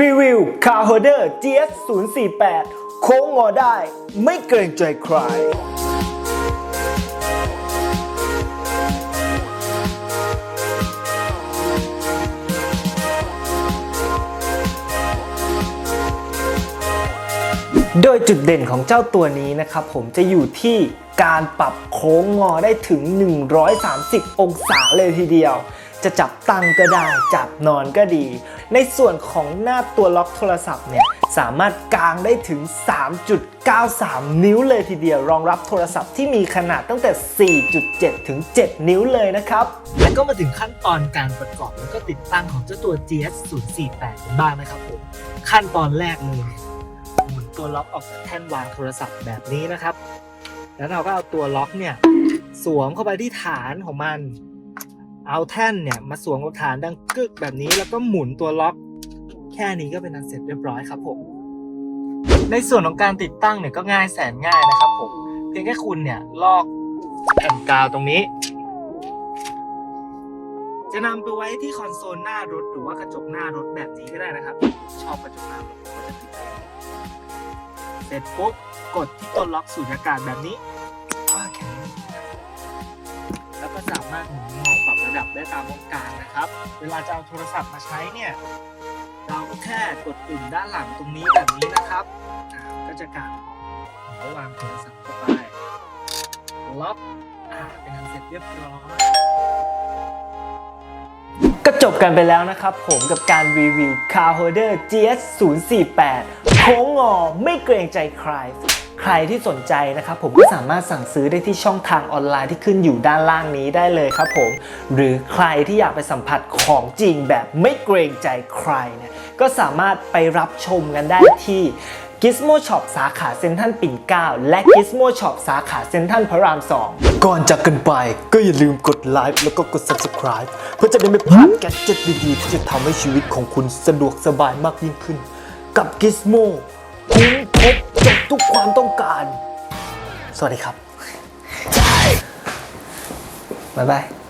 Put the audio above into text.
รีวิวคาร์โฮเดอร์ GS 0 4 8โค้งงอได้ ไม่เกรงใจใคร โดยจุดเด่นของเจ้าตัวนี้นะครับผมจะอยู่ที่การปรับโค้งงอได้ถึง 130 องศาเลยทีเดียว จะจับตั้งก็ได้จับนอนก็ดี ในส่วนของหน้าตัวล็อกโทรศัพท์เนี่ยสามารถกางได้ถึง 3.93 นิ้วเลยทีเดียว รองรับโทรศัพท์ที่มีขนาดตั้งแต่ 4.7 ถึง 7 นิ้วเลยนะครับ และก็มาถึงขั้นตอนการประกอบแล้วก็ติดตั้งของเจ้าตัว GS 048กันบ้างนะครับผม ขั้นตอนแรกเลย ตัวล็อกออกจากแท่นวางโทรศัพท์แบบนี้นะครับ แล้วเราก็เอาตัวล็อกเนี่ยสวมเข้าไปที่ฐานของมัน เอาแท่นเนี่ยมาสวมกับฐานดังกึกแบบนี้ แล้วก็หมุนตัวล็อก แค่นี้ก็เป็นอันเสร็จเรียบร้อยครับผม ในส่วนของการติดตั้งเนี่ยก็ง่ายแสนง่ายนะครับผม เพียงแค่คุณเนี่ยลอกแผ่นกาวตรงนี้ จะนำไปไว้ที่คอนโซลหน้ารถหรือว่ากระจกหน้ารถแบบนี้ก็ได้นะครับ ชอบกระจกหน้ารถก็จะติดได้เสร็จปุ๊บกดที่ตัวล็อกสูญญากาศแบบนี้โอเคแล้วก็สามารถหมุนงอปรับระดับได้ตามต้องการนะครับ เวลาจะเอาโทรศัพท์มาใช้เนี่ย เราก็แค่กดปุ่มด้านหลังตรงนี้แบบนี้นะครับอ่าก็จะกางแล้ววางโทรศัพท์เข้าไปล็อกอ่าเป็นอันเสร็จเรียบร้อย ก็จบกันไปแล้วนะครับผมกับการรีวิว Car Holder GS 0 4 8โค้งงอไม่เกรงใจใคร ใครที่สนใจนะครับผมก็สามารถสั่งซื้อได้ที่ช่องทางออนไลน์ที่ขึ้นอยู่ด้านล่างนี้ได้เลยครับผม หรือใครที่อยากไปสัมผัสของจริงแบบไม่เกรงใจใครเนี่ยก็สามารถไปรับชมกันได้ที่ Gizmo Shop สาขาเซ็นทรัลปิ่นเกล้าและ Gizmo Shop สาขาเซ็นทรัลพระราม 2 ก่อนจากกันไปก็อย่าลืมกดไลค์แล้วก็กด Subscribe เพื่อจะได้ไม่พลาดแกดเจ็ตดีๆ ที่จะทำให้ชีวิตของคุณสะดวกสบายมากยิ่งขึ้น กับ Gizmo คุ้มครบจบทุกความต้องการ สวัสดีครับบ๊ายบาย